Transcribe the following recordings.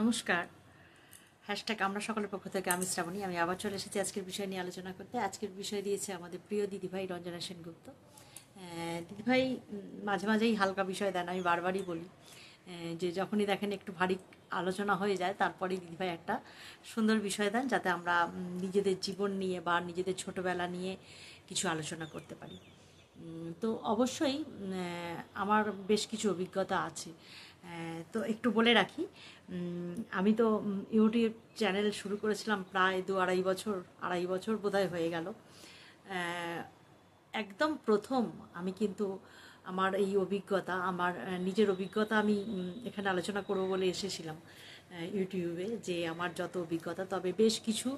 নমস্কার। হ্যাশট্যাগ আমরা সকলের পক্ষ থেকে, আমি শ্রাবণী, আমি আবার চলে এসেছি আজকের বিষয় নিয়ে আলোচনা করতে। আজকের বিষয় দিয়েছে আমাদের প্রিয় দিদিভাই রঞ্জনা সেনগুপ্ত। দিদিভাই মাঝে মাঝেই হালকা বিষয় দেন, আমি বারবারই বলি। যে যখনই দেখেন একটু ভারী আলোচনা হয়ে যায়, তারপরেই দিদিভাই একটা সুন্দর বিষয় দেন, যাতে আমরা নিজেদের জীবন নিয়ে বা নিজেদের ছোটোবেলা নিয়ে কিছু আলোচনা করতে পারি। তো অবশ্যই আমার বেশ কিছু অভিজ্ঞতা আছে। তো একটু বলে রাখি আমি তো ইউটিউব চ্যানেল শুরু করেছিলাম প্রায় দু আড়াই বছর আড়াই বছর বোধহয় হয়ে গেল। একদম প্রথম আমি কিন্তু আমার এই অভিজ্ঞতা, আমার নিজের অভিজ্ঞতা আমি এখানে আলোচনা করব বলে এসেছিলাম ইউটিউবে যে আমার যত অভিজ্ঞতা। তবে বেশ কিছু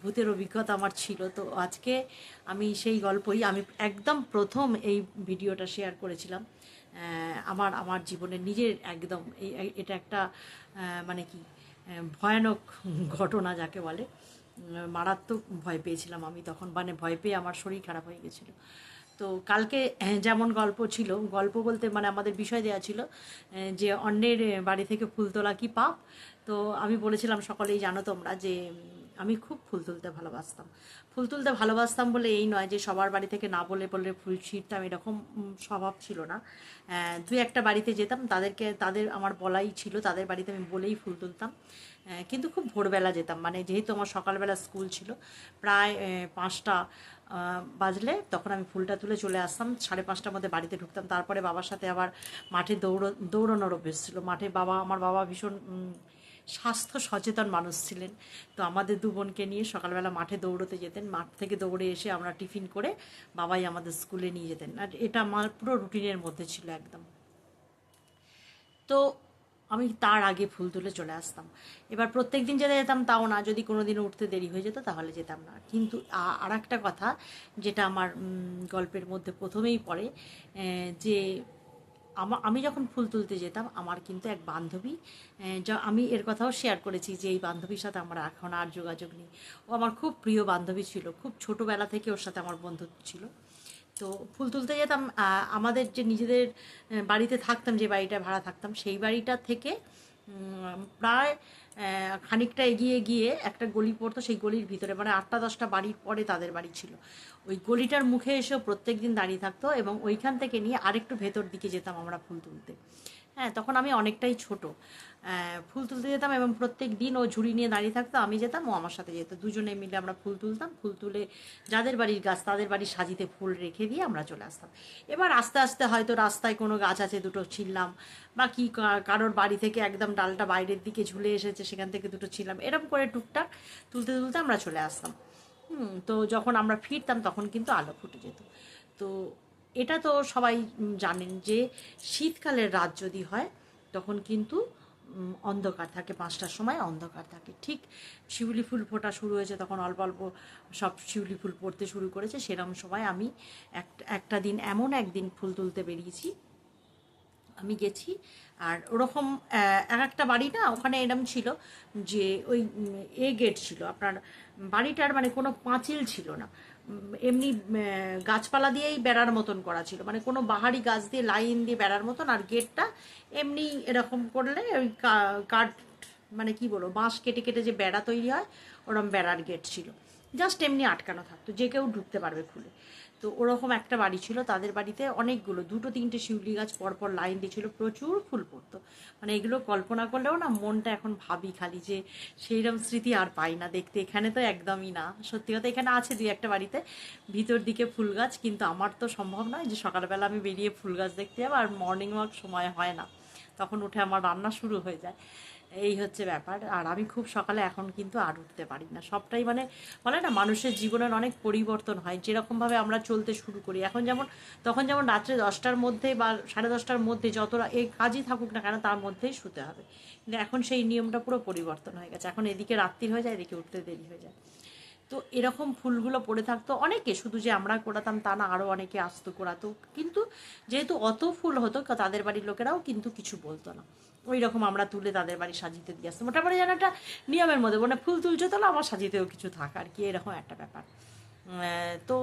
ভূতের অভিজ্ঞতা আমার ছিল। তো আজকে আমি সেই গল্পই, আমি একদম প্রথম এই ভিডিওটা শেয়ার করেছিলাম। আমার আমার জীবনের নিজের একদম এটা একটা মানে কি ভয়ানক ঘটনা যাকে বলে মারাত্মক ভয় পেয়েছিলাম আমি তখন মানে ভয় পেয়ে আমার শরীর খারাপ হয়ে গেছিল। তো কালকে যেমন গল্প ছিল, গল্প বলতে মানে আমাদের বিষয় দেওয়া ছিল যে অন্যের বাড়ি থেকে ফুল তোলা কি পাপ? তো আমি বলেছিলাম সকলেই জানো তোমরা যে আমি খুব ফুল তুলতে ভালোবাসতাম। ফুল তুলতে ভালোবাসতাম বলে এই নয় যে সবার বাড়ি থেকে না বলে বলে ফুল ছিঁড়তাম, এরকম স্বভাব ছিল না। দু একটা বাড়িতে যেতাম, তাদেরকে, তাদের আমার বলাই ছিল, তাদের বাড়িতে আমি বলেই ফুল তুলতাম। কিন্তু খুব ভোরবেলা যেতাম মানে যেহেতু আমার সকালবেলা স্কুল ছিল, প্রায় পাঁচটা বাজলে তখন আমি ফুলটা তুলে চলে আসতাম। সাড়ে পাঁচটার মধ্যে বাড়িতে ঢুকতাম, তারপরে বাবার সাথে আবার মাঠে দৌড়ো, দৌড়ানোর অভ্যেস ছিল। মাঠে বাবা, আমার বাবা ভীষণ স্বাস্থ্য সচেতন মানুষ ছিলেন। তো আমাদের দু বোনকে নিয়ে সকালবেলা মাঠে দৌড়তে যেতেন। মাঠ থেকে দৌড়ে এসে আমরা টিফিন করে বাবাই আমাদের স্কুলে নিয়ে যেতেন। আর এটা আমার পুরো রুটিনের মধ্যে ছিল একদম। তো আমি তার আগে ফুল তুলে চলে আসতাম। এবার প্রত্যেক দিন যেতে যেতাম তাও না। যদি কোনো দিন উঠতে দেরি হয়ে যেত তাহলে যেতাম না। কিন্তু আর একটা কথা যেটা আমার গল্পের মধ্যে প্রথমেই পড়ে যে আমা- আমি যখন ফুল তুলতে যেতাম, আমার কিন্তু এক বান্ধবী আমি এর কথাও শেয়ার করেছি যে এই বান্ধবীর সাথে আমার এখন আর যোগাযোগ নেই। ও আমার খুব প্রিয় বান্ধবী ছিল, খুব ছোটোবেলা থেকে ওর সাথে আমার বন্ধুত্ব ছিল। তো ফুল তুলতে যেতাম আমাদের যে নিজেদের বাড়িতে থাকতাম, যে বাড়িটা ভাড়া থাকতাম, সেই বাড়িটা থেকে প্রায় খানিকটা এগিয়ে গিয়ে একটা গলি পড়তো, সেই গলির ভিতরে মানে আটটা, দশটা বাড়ির পরে তাদের বাড়ি ছিল। ওই গলিটার মুখে এসেও প্রত্যেক দিন দাঁড়িয়ে থাকতো এবং ওইখান থেকে নিয়ে আরেকটু ভেতর দিকে যেতাম আমরা ফুল তুলতে। হ্যাঁ তখন আমি অনেকটাই ছোট। ফুল তুলতে যেতাম এবং প্রত্যেক দিন ও ঝুড়ি নিয়ে দাঁড়িয়ে থাকতো, আমি যেতাম, ও আমার সাথে যেত। দুজনে মিলে আমরা ফুল তুলতাম, ফুল তুলে যাদের বাড়ির গাছ, তাদের বাড়ির সাজিতে ফুল রেখে দিয়ে আমরা চলে আসতাম। এবার আস্তে আস্তে হয়তো রাস্তায় কোনো গাছ আছে, দুটো ছিললাম বা কি কারোর বাড়ি থেকে একদম ডালটা বাইরের দিকে ঝুলে এসেছে, সেখান থেকে দুটো ছিলাম এরকম করে টুকটাক তুলতে তুলতে আমরা চলে আসতাম। তো যখন আমরা ফিরতাম, তখন কিন্তু আলো ফুটে যেত। তো এটা তো সবাই জানেন যে শীতকালের রাত যদি হয়, তখন কিন্তু অন্ধকার থাকে, পাঁচটার সময় অন্ধকার থাকে। ঠিক শিউলি ফুল ফোটা শুরু হয়েছে, তখন অল্প অল্প সব শিউলি ফুল পড়তে শুরু করেছে। সেরকম সময় আমি এক- একটা দিন, এমন একদিন ফুল তুলতে বেরিয়েছি। আমি গেছি, আর ওরকম এক একটা বাড়ি না, ওখানে এরম ছিল যে ওই এ গেট ছিল। আপনার বাড়িটার মানে কোনো পাঁচিল ছিল না। এমনি গাছপালা দিয়েই বেড়ার মতন করা ছিল। মানে কোনো বাহারি গাছ দিয়ে লাইন দিয়ে বেড়ার মতন, আর গেটটা এমনি এরকম করলে ওই কাঠ মানে কি বলব, বাঁশ কেটে কেটে যে বেড়া তৈরি হয়, ওরম বেড়ার গেট ছিল। জাস্ট এমনি আটকানো থাকতো, যে কেউ ঢুকতে পারবে খুলে। তো ওরকম একটা বাড়ি ছিল, তাদের বাড়িতে অনেকগুলো, দুটো তিনটে শিউলি গাছ পরপর লাইন দিয়েছিল, প্রচুর ফুল পড়তো। মানে এগুলো কল্পনা করলেও না মনটা এখন ভাবি খালি যে সেইরকম স্মৃতি আর পাই না দেখতে। এখানে তো একদমই না। সত্যি কথা, এখানে আছে দুই একটা বাড়িতে, ভিতর দিকে ফুল গাছ, কিন্তু আমার তো সম্ভব নয় যে সকালবেলা আমি বেরিয়ে ফুল গাছ দেখতে যাব, আর মর্নিং ওয়াক সময় হয় না। তখন উঠে আমার রান্না শুরু হয়ে যায়। এই হচ্ছে ব্যাপার। আর আমি খুব সকালে এখন কিন্তু আর উঠতে পারি না। সবটাই মানে বলে না, মানুষের জীবনের অনেক পরিবর্তন হয়, যেরকমভাবে আমরা চলতে শুরু করি। এখন যেমন, তখন যেমন রাত্রে দশটার মধ্যে বা সাড়ে দশটার মধ্যে যতটা এই কাজই থাকুক না কেন, তার মধ্যেই শুতে হবে। কিন্তু এখন সেই নিয়মটা পুরো পরিবর্তন হয়ে গেছে। এখন এদিকে রাত্রি হয়ে যায়, এদিকে উঠতে দেরি হয়ে যায়। তো এরকম ফুলগুলো পড়ে থাকতো অনেকে, শুধু যে আমরা করাতাম তা না আরও অনেকে আসতো করাতো কিন্তু যেহেতু অত ফুল হতো, তাদের বাড়ির লোকেরাও কিন্তু কিছু বলতো না। ওই রকম আমরা তুলে তাদের বাড়ি সাজিতে দিয়ে আসতো মোটামুটি যেন একটা নিয়মের মধ্যে মানে ফুল তুলছো তাহলে আমার সাজিতেও কিছু থাক, আর কি, এরকম একটা ব্যাপার। তো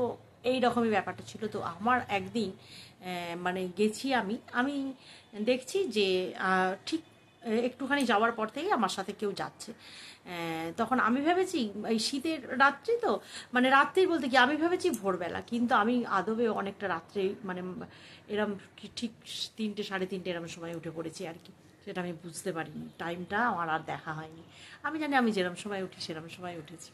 এই রকমই ব্যাপারটা ছিল। তো আমার একদিন মানে গেছি আমি আমি দেখছি যে ঠিক একটুখানি যাওয়ার পর থেকেই আমার সাথে কেউ যাচ্ছে। তখন আমি ভেবেছি, এই শীতের রাত্রি তো মানে রাত্রেই বলতে কি, আমি ভেবেছি ভোরবেলা, কিন্তু আমি আদবে অনেকটা রাত্রে মানে এরম ঠিক তিনটে, সাড়ে তিনটে এরম সময় উঠে পড়েছি, আর কি। সেটা আমি বুঝতে পারিনি। টাইমটা আমার আর দেখা হয়নি। আমি জানি আমি যেরম সময় উঠি, সেরম সময় উঠেছি।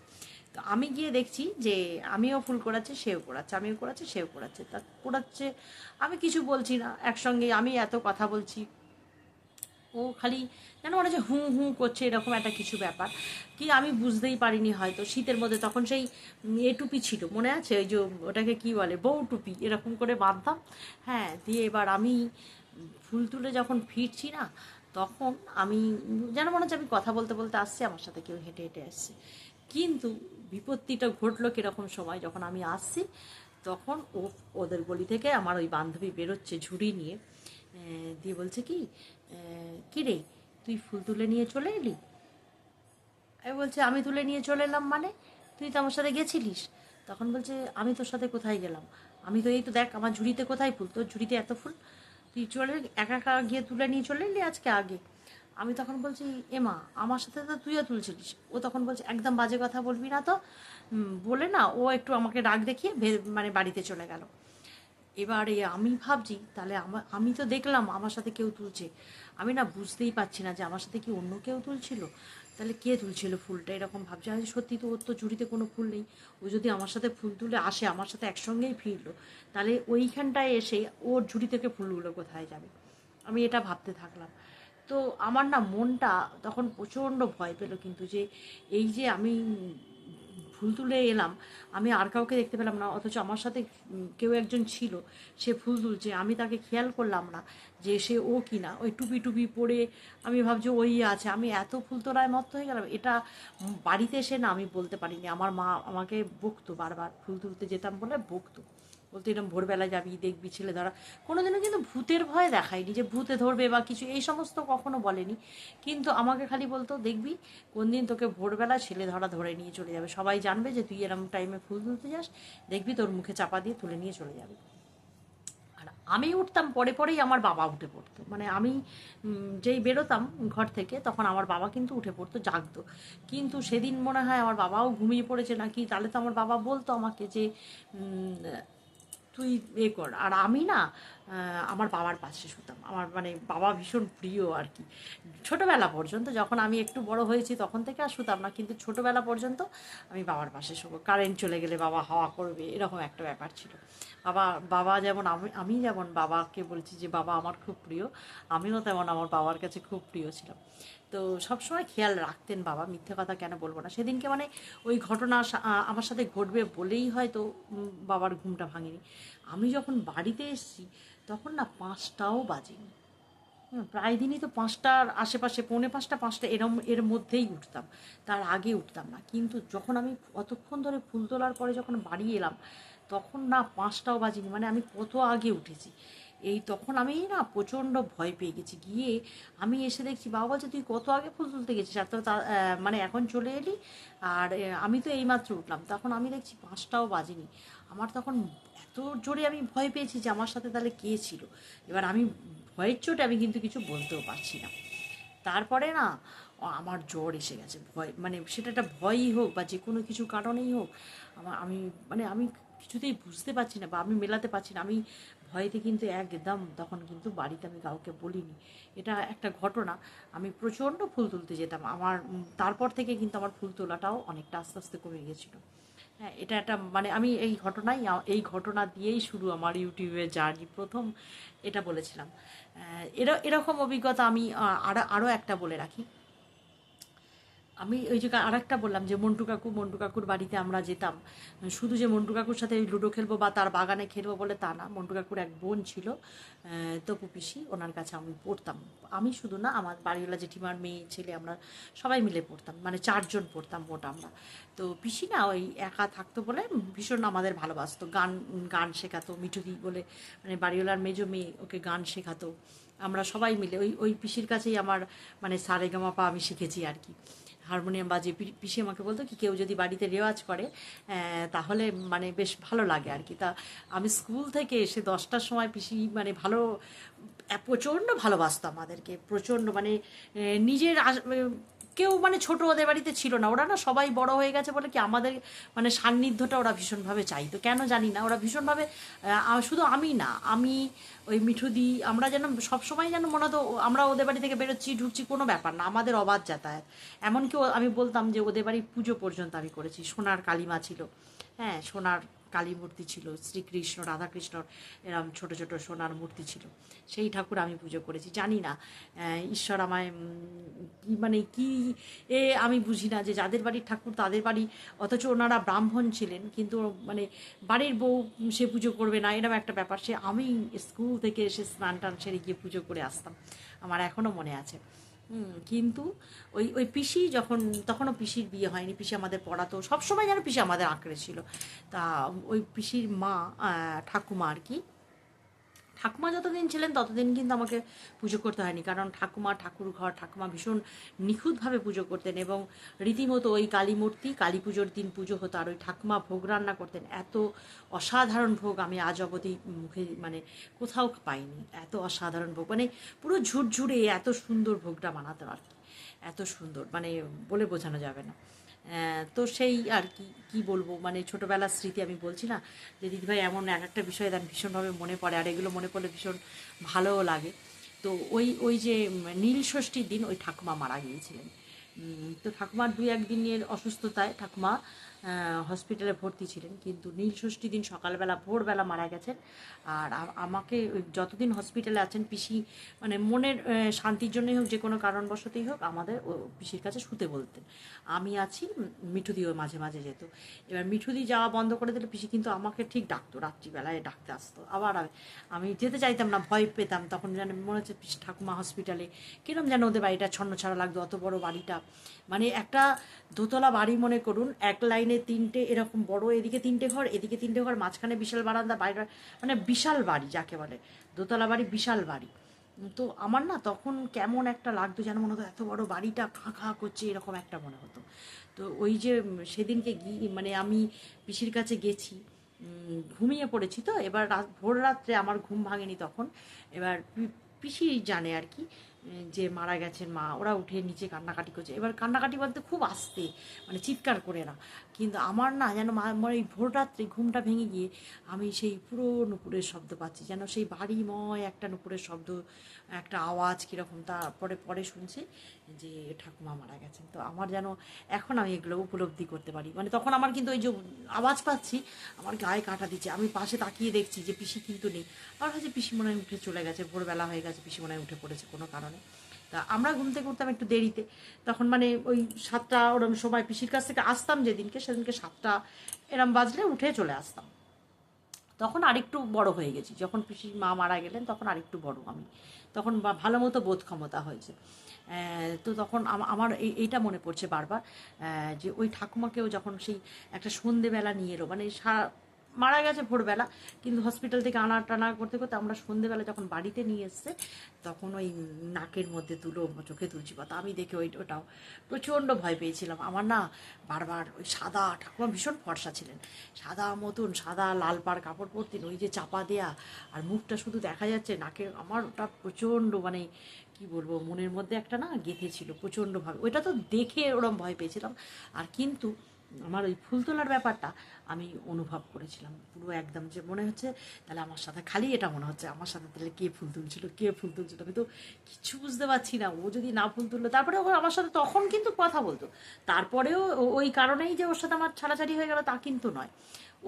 তো আমি গিয়ে দেখছি যে আমিও ফুল করাচ্ছে, সেও করাচ্ছে, আমিও করাচ্ছে, সেও করাচ্ছে। তা করাচ্ছে, আমি কিছু বলছি না। একসঙ্গে আমি এত কথা বলছি। ও খালি যেন মনে হচ্ছে হুঁ হুঁ করছে এরকম একটা কিছু ব্যাপার। কি আমি বুঝতেই পারিনি হয়তো। শীতের মধ্যে তখন সেই এ টুপি ছিল, মনে আছে? ওই যে ওটাকে কি বলে? বউ টুপি, এরকম করে বাঁধতাম। হ্যাঁ দিয়ে এবার আমি ফুল তুলে যখন ফিরছি না তখন আমি যেন মনে হচ্ছে আমি কথা বলতে বলতে আসছি আমার সাথে কেউ হেঁটে হেঁটে আসছে। কিন্তু বিপত্তিটা ঘটলো কীরকম সময়? যখন আমি আসছি তখন ও ওদের গলি থেকে আমার ওই বান্ধবী বেরোচ্ছে ঝুড়ি নিয়ে। দিয়ে বলছে কি আহ, কি রে তুই ফুল তুলে নিয়ে চলে এলি? আমি বলছে আমি তুলে নিয়ে চলে এলাম মানে? তুই তো আমার সাথে গেছিলিস? তখন বলছে আমি তোর সাথে কোথায় গেলাম? আমি তো এই তো দেখ আমার ঝুড়িতে কোথায় ফুল? তোর ঝুড়িতে এত ফুল? তুই চলে একা একা গিয়ে তুলে নিয়ে চলে এলি আজকে আগে? আমি তখন বলছি এমা আমার সাথে তো তুইও তুলছিলিস। ও তখন বলছে, একদম বাজে কথা বলবি না তো। বলে না, ও একটু আমাকে রাগ দেখিয়ে মানে বাড়িতে চলে গেল। এবারে আমি ভাবছি, তাহলে আমি তো দেখলাম আমার সাথে কেউ তুলছে। আমি না বুঝতেই পারছি না যে আমার সাথে কি অন্য কেউ তুলছিল। তাহলে কে তুলছিল ফুলটা? এরকম ভাবছে। আমি সত্যি তো, ওর তো ঝুড়িতে কোনো ফুল নেই। ও যদি আমার সাথে ফুল তুলে আসে, আমার সাথে একসঙ্গেই ফিরলো, তাহলে ওইখানটায় এসে ওর ঝুড়ি থেকে ফুলগুলো কোথায় যাবে? আমি এটা ভাবতে থাকলাম। তো আমার না মনটা তখন প্রচণ্ড ভয় পেল কিন্তু যে, এই যে আমি ফুল তুলে এলাম। আমি আর কাউকে দেখতে পেলাম না, অথচ আমার সাথে কেউ একজন ছিল, সে ফুল তুলছে। আমি তাকে খেয়াল করলাম না যে সে ও কি না ওই টুপি টুপি পরে আমি ভাবছি ওই আছে। আমি এত ফুল তোলায় মত্ত হয়ে গেলাম, এটা বাড়িতে এসে না আমি বলতে পারিনি। আমার মা আমাকে বকতো বারবার ফুল তুলতে যেতাম বলে বকতো। বলতো এরকম ভোরবেলা যাবি, দেখবি, ছেলে ধরা কোনোদিনও কিন্তু ভূতের ভয় দেখায়নি যে ভূতে ধরবে বা কিছু, এই সমস্ত কখনো বলেনি। কিন্তু আমাকে খালি বলতো, দেখবি কোন দিন তোকে ভোরবেলা ছেলে ধরা ধরে নিয়ে চলে যাবে। সবাই জানবে যে তুই এরকম টাইমে ফুল তুলতে যাস। দেখবি, তোর মুখে চাপা দিয়ে তুলে নিয়ে চলে যাবে। আর আমি উঠতাম, পরে পরেই আমার বাবা উঠে পড়তো। মানে আমি যেই বেরোতাম ঘর থেকে, তখন আমার বাবা কিন্তু উঠে পড়তো, জাগতো। কিন্তু সেদিন মনে হয় আমার বাবাও ঘুমিয়ে পড়েছে নাকি? তাহলে তো আমার বাবা বলতো আমাকে যে তুই এ কর। আর আমি না আমার বাবার পাশে শুতাম। আমার মানে বাবা ভীষণ প্রিয় আর কি। ছোটোবেলা পর্যন্ত যখন আমি একটু বড় হয়েছি তখন থেকে আর শুতাম না, কিন্তু ছোটোবেলা পর্যন্ত আমি বাবার পাশে শুবো। কারেন্ট চলে গেলে বাবা হাওয়া করবে, এরকম একটা ব্যাপার ছিল। বাবা বাবা যেমন আমি আমি যেমন বাবাকে বলছি যে, বাবা আমার খুব প্রিয়, আমিও তেমন আমার বাবার কাছে খুব প্রিয় ছিলাম। তো সবসময় খেয়াল রাখতেন বাবা, মিথ্যে কথা কেন বলব না। সেদিনকে মানে ওই ঘটনা আমার সাথে ঘটবে বলেই হয়তো বাবার ঘুমটা ভাঙেনি। আমি যখন বাড়িতে এসেছি তখন না পাঁচটাও বাজেনি। প্রায় দিনই তো পাঁচটার আশেপাশে, পৌনে পাঁচটা পাঁচটা এরম, এর মধ্যেই উঠতাম। তার আগে উঠতাম না। কিন্তু যখন আমি অতক্ষণ ধরে ফুল তোলার পরে যখন বাড়ি এলাম, তখন না পাঁচটাও বাজেনি। মানে আমি কত আগে উঠেছি। এই তখন আমি না প্রচণ্ড ভয় পেয়ে গেছি। গিয়ে আমি এসে দেখছি, বাবা বলছে, তুই কত আগে ফুল তুলতে গেছিস? এত তা- মানে এখন চলে এলি। আর আমি তো এইমাত্র উঠলাম। তখন আমি দেখছি পাঁচটাও বাজেনি। আমার তখন এত জোরে আমি ভয় পেয়েছি যে আমার সাথে তাহলে কে ছিল? এবার আমি ভয়ের চোটে আমি কিন্তু কিছু বলতেও পারছি না। তারপরে না আমার জ্বর এসে গেছে, ভয় মানে সেটা একটা ভয়ই হোক বা যে কোনো কিছু কারণেই হোক, আমার, আমি মানে আমি কিছুতেই বুঝতে পারছি না বা আমি মেলাতে পারছি না। আমি ভয়েতে কিন্তু একদম তখন কিন্তু বাড়িতে আমি কাউকে বলিনি। এটা একটা ঘটনা। আমি প্রচণ্ড ফুল তুলতে যেতাম। আমার তারপর থেকে কিন্তু আমার ফুল তোলাটাও অনেকটা আস্তে আস্তে কমে গেছিল। হ্যাঁ এটা একটা মানে আমি এই ঘটনাই, এই ঘটনা দিয়েই শুরু আমার ইউটিউবে জার্নি প্রথম, এটা বলেছিলাম। এরকম অভিজ্ঞতা আমি আরও আরও একটা বলে রাখি। আমি ওই যে আর একটা বললাম যে মন্টু কাকু, মন্টু কাকুর বাড়িতে আমরা যেতাম। শুধু যে মন্টু কাকুর সাথে লুডো খেলব বা তার বাগানে খেলব বলে তা না, মন্টু কাকুর এক বোন ছিল তপু পিসি, ওনার কাছে আমি পড়তাম। আমি শুধু না, আমার বাড়িওয়ালা জেঠিমার মেয়ে, ছেলে আমরা সবাই মিলে পড়তাম মানে চারজন পড়তাম মোট আমরা। তো পিসি না ওই একা থাকতো বলে ভীষণ আমাদের ভালোবাসতো, গান গান শেখাতো, মিঠুদি বলে মানে বাড়িওয়ালার মেজো মেয়ে ওকে গান শেখাতো। আমরা সবাই মিলে, ওই ওই পিসির কাছেই আমার মানে সারে গামাপা আমি শিখেছি আর কি। হারমোনিয়াম বাজিয়ে পিসি আমাকে বলতো কি, কেউ যদি বাড়িতে রেওয়াজ করে তাহলে মানে বেশ ভালো লাগে আর কি। তা আমি স্কুল থেকে এসে দশটার সময় পিসি মানে ভালো, প্রচণ্ড ভালোবাসতো আমাদেরকে, প্রচণ্ড মানে নিজের কেউ মানে ছোট ওদের বাড়িতে ছিল না। ওরা না সবাই বড় হয়ে গেছে বলে কি আমাদের মানে সান্নিধ্যটা ওরা ভীষণভাবে চাইতো কেন জানি না, ওরা ভীষণভাবে শুধু আমি না, আমি ওই মিঠুদি, আমরা যেন সবসময় যেন মনে হতো আমরা ওদের বাড়ি থেকে বেরোচ্ছি, ঢুকছি, কোনো ব্যাপার না, আমাদের অবাধ যাতায়াত। এমনকি আমি বলতাম যে ওদের বাড়ি পুজো পর্যন্ত আমি করেছি, সোনার কালিমা ছিল। হ্যাঁ সোনার কালী মূর্তি ছিল, শ্রীকৃষ্ণ রাধাকৃষ্ণর এরম ছোট ছোট সোনার মূর্তি ছিল। সেই ঠাকুর আমি পুজো করেছি। জানি না ঈশ্বর আমায় কি মানে কি এ আমি বুঝি না যে যাদের বাড়ির ঠাকুর তাদের বাড়ি, অথচ ওনারা ব্রাহ্মণ ছিলেন, কিন্তু মানে বাড়ির বউ সে পুজো করবে না এরকম একটা ব্যাপার। সে আমি স্কুল থেকে এসে স্নান টান সেরে গিয়ে পুজো করে আসতাম। আমার এখনও মনে আছে। কিন্তু ওই ওই পিসি যখন, তখনও পিসির বিয়ে হয়নি, পিসি আমাদের পড়াতো, সবসময় যেন পিসি আমাদের আঁকড়ে ছিল। তা ওই পিসির মা ঠাকুমা আর কি ঠাকুমা যতদিন ছিলেন, ততদিন কিন্তু আমাকে পুজো করতে হয়নি। কারণ ঠাকুমা ঠাকুর ঘর ঠাকুমা ভীষণ নিখুঁতভাবে পুজো করতেন এবং রীতিমতো ওই কালী মূর্তি, কালী পুজোর দিন পুজো হতো। আর ওই ঠাকুমা ভোগ রান্না করতেন। এত অসাধারণ ভোগ আমি আজ অবধি মুখে মানে কোথাও পাইনি। এত অসাধারণ ভোগ। মানে পুরো ঝুরঝুরে এত সুন্দর ভোগটা বানাতেন আর কি এত সুন্দর মানে বলে বোঝানো যাবে না। তো সেই আর কি কি বলব? মানে ছোটোবেলার স্মৃতি আমি বলছি না। যে দিদিভাই এমন এক একটা বিষয় দেন ভীষণভাবে মনে পড়ে, আর এগুলো মনে পড়লে ভীষণ ভালোও লাগে। তো ওই ওই যে নীল ষষ্ঠীর দিন ওই ঠাকুমা মারা গিয়েছিলেন। তো ঠাকুমার দুই একদিনের অসুস্থতায়, ঠাকুমা হসপিটালে ভর্তি ছিলেন। কিন্তু নীল ষষ্ঠী দিন সকালবেলা, ভোরবেলা মারা গেছেন। আর আমাকে যতদিন হসপিটালে আছেন, পিসি মানে মনের শান্তির জন্যই হোক যে কোনো কারণবশতই হোক, আমাদের পিসির কাছে শুতে বলতেন। আমি আছি মিঠুদিও মাঝে মাঝে যেত এবার মিঠুদি যাওয়া বন্ধ করে দিলে পিসি কিন্তু আমাকে ঠিক ডাকতো, রাত্রিবেলায় ডাকতে আসতো। আবার আমি যেতে চাইতাম না, ভয় পেতাম। তখন যেন মনে হচ্ছে, পিসি ঠাকুমা হসপিটালে কিরম যেন ওদের বাড়িটা ছন্ন ছাড়া লাগতো, অত বড় বাড়িটা। মানে একটা দোতলা বাড়ি মনে করুন, এক লাইনে তিনটে, এরকম বড়, এদিকে তিনটে ঘর, এদিকে তিনটে ঘর, মাঝখানে বিশাল বারান্দা, বাইরে মানে বিশাল বাড়ি যাকে বলে। দোতলা বাড়ি, বিশাল বাড়ি। তো আমার না তখন কেমন একটা লাগতো যেন মনে হতো এত বড় বাড়িটা খাঁ খাঁ করছে, এরকম একটা মনে হতো। তো ওই যে সেদিনকে গিয়ে মানে আমি পিসির কাছে গেছি ঘুমিয়ে পড়েছি তো, এবার ভোর রাত্রে আমার ঘুম ভাঙেনি তখন। এবার পিসি জানে আর কি যে মারা গেছেন মা, ওরা উঠে নিচে কান্নাকাটি করছে। এবার কান্নাকাটি বলতে খুব আস্তে মানে চিৎকার করে না। কিন্তু আমার না যেন মা এই ভোর রাত্রে ঘুমটা ভেঙে গিয়ে আমি সেই পুরো নুপুরের শব্দ পাচ্ছি, যেন সেই বাড়িময় একটা নুপুরের শব্দ, একটা আওয়াজ কীরকম তারপরে পরে শুনছি যে ঠাকুমা মারা গেছেন। তো আমার যেন এখন আমি এগুলো উপলব্ধি করতে পারি। মানে তখন আমার কিন্তু ওই যে আওয়াজ পাচ্ছি, আমার গায়ে কাটা দিচ্ছে। আমি পাশে তাকিয়ে দেখছি যে পিসি কিন্তু নেই। আমার কাছে পিসি মনে হয় উঠে চলে গেছে, ভোরবেলা হয়ে গেছে পিসি মনে হয় উঠে পড়েছে, কোনো কারণে তা আমরা ঘুম থেকে উঠতাম একটু দেরিতে। তখন মানে ওই সাতটা ওরম সময় পিসির কাছ থেকে আসতাম যেদিনকে, সেদিনকে সাতটা এরম বাজলে উঠে চলে আসতাম। তখন আরেকটু বড় হয়ে গেছি। যখন পিসির মা মারা গেলেন, তখন আরেকটু বড় আমি। তখন ভালো মতো বোধ ক্ষমতা হয়েছে। তো তখন আমার এই- এইটা মনে পড়ছে বারবার যে ওই ঠাকুমাকেও যখন সেই একটা সন্ধেবেলা নিয়ে এলো মানে সা- মারা গেছে ভোরবেলা। কিন্তু হসপিটাল থেকে আনা টানা করতে করতে আমরা সন্ধেবেলা যখন বাড়িতে নিয়ে এসছে, তখন ওই নাকের মধ্যে তুলো চোখে তুলছি কথা আমি দেখে ওই ওটাও প্রচণ্ড ভয় পেয়েছিলাম। আমার না বারবার ওই সাদা ঠাকুমা ভীষণ ফর্সা ছিলেন। সাদা মতন, সাদা লাল পাড় কাপড় পরতেন, ওই যে চাপা দেয়া। আর মুখটা শুধু দেখা যাচ্ছে নাকে। আমার ওটা প্রচণ্ড মানে কি বলব, মনের মধ্যে একটা না গেঁথে ছিল প্রচণ্ডভাবে। ওইটা তো দেখে ওরম ভয় পেয়েছিলাম। আর কিন্তু আমার ওই ফুল তোলার ব্যাপারটা আমি অনুভব করেছিলাম। পুরো একদম যে মনে হচ্ছে, তাহলে আমার সাথে খালি এটা মনে হচ্ছে, আমার সাথে তাহলে কে ফুল তুলছিল, কে ফুল তুলছিল? আমি তো কিছু বুঝতে পারছি না, ও যদি না ফুল তুললো, তারপরে ও আমার সাথে তখন কিন্তু কথা বলতো। তারপরেও ওই কারণেই যে ওর সাথে আমার ছাড়াছাড়ি হয়ে গেল তা কিন্তু নয়।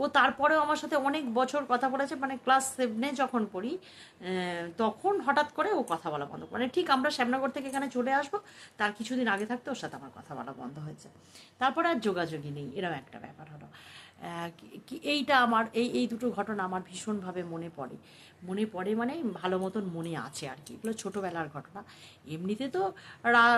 ও তারপরেও আমার সাথে অনেক বছর কথা বলেছে মানে ক্লাস সেভেনে যখন পড়ি তখন হঠাৎ করে ও কথা বলা বন্ধ। মানে ঠিক আমরা শ্যামনগর থেকে এখানে চলে আসব, তার কিছুদিন আগে থাকতে ওর সাথে আমার কথা বলা বন্ধ হয়েছে। তারপরে আর যোগাযোগই নেই, এরকম একটা ব্যাপার হলো। এইটা আমার, এই এই দুটো ঘটনা আমার ভীষণভাবে মনে পড়ে। মনে পড়ে মানে ভালো মতন মনে আছে আর কি। এগুলো ছোটোবেলার ঘটনা। এমনিতে তো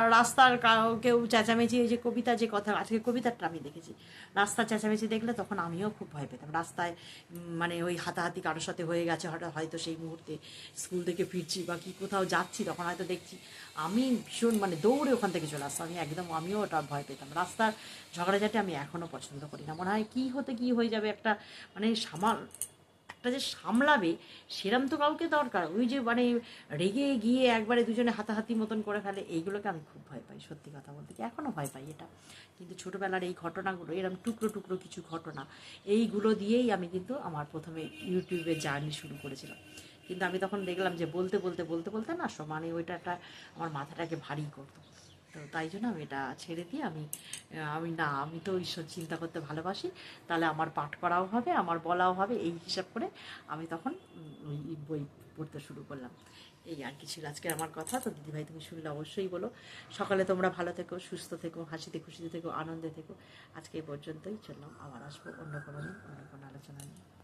রাস্তার কাউ- চেঁচামেচি যে কবিতা যে কথা আজকে কবিতাটা আমি দেখেছি। রাস্তার চেঁচামেচি দেখলে তখন আমিও খুব ভয় পেতাম। রাস্তায় মানে ওই হাতাহাতি কারোর সাথে হয়ে গেছে, হঠাৎ হয়তো সেই মুহূর্তে স্কুল থেকে ফিরছি বা কি কোথাও যাচ্ছি, তখন হয়তো দেখছি। আমি ভীষণ মানে দৌড়ে ওখান থেকে চলে আসতাম। আমি একদম, আমিও ওটা ভয় পেতাম। রাস্তার ঝগড়াঝাটি আমি এখনও পছন্দ করি না। মনে হয় কী হতে কী হয়ে যাবে একটা মানে সামাল একটা যে সামলাবে, সেরম তো কাউকে দরকার। ওই যে মানে রেগে গিয়ে একবারে দুজনে হাতাহাতি মতন করে ফেলে, এইগুলোকে আমি খুব ভয় পাই, সত্যি কথা বলতে কি। এখনও ভয় পাই এটা। কিন্তু ছোটোবেলার এই ঘটনাগুলো এরকম টুকরো টুকরো কিছু ঘটনা, এইগুলো দিয়েই আমি কিন্তু আমার প্রথমে ইউটিউবে জার্নি শুরু করেছিলাম। কিন্তু আমি তখন দেখলাম যে বলতে বলতে বলতে বলতে না সমানে ওইটা একটা আমার মাথাটাকে ভারী করতো। তো তাই জন্য আমি এটা ছেড়ে দিয়ে আমি আমি না, আমি তো ঈশ্বর চিন্তা করতে ভালোবাসি, তাহলে আমার পাঠ করাও হবে, আমার বলাও হবে, এই হিসাব করে আমি তখন ওই বই পড়তে শুরু করলাম। এই আর কি ছিল আজকের আমার কথা। তো দিদিভাই, তুমি শুনলে অবশ্যই বলো। সকালে তোমরা ভালো থেকো, সুস্থ থেকো, হাসিতে খুশিতে থেকো, আনন্দে থেকো। আজকে এই পর্যন্তই। চললাম আবার আসব অন্য কোনো দিন, অন্য কোনো আলোচনা নিয়ে।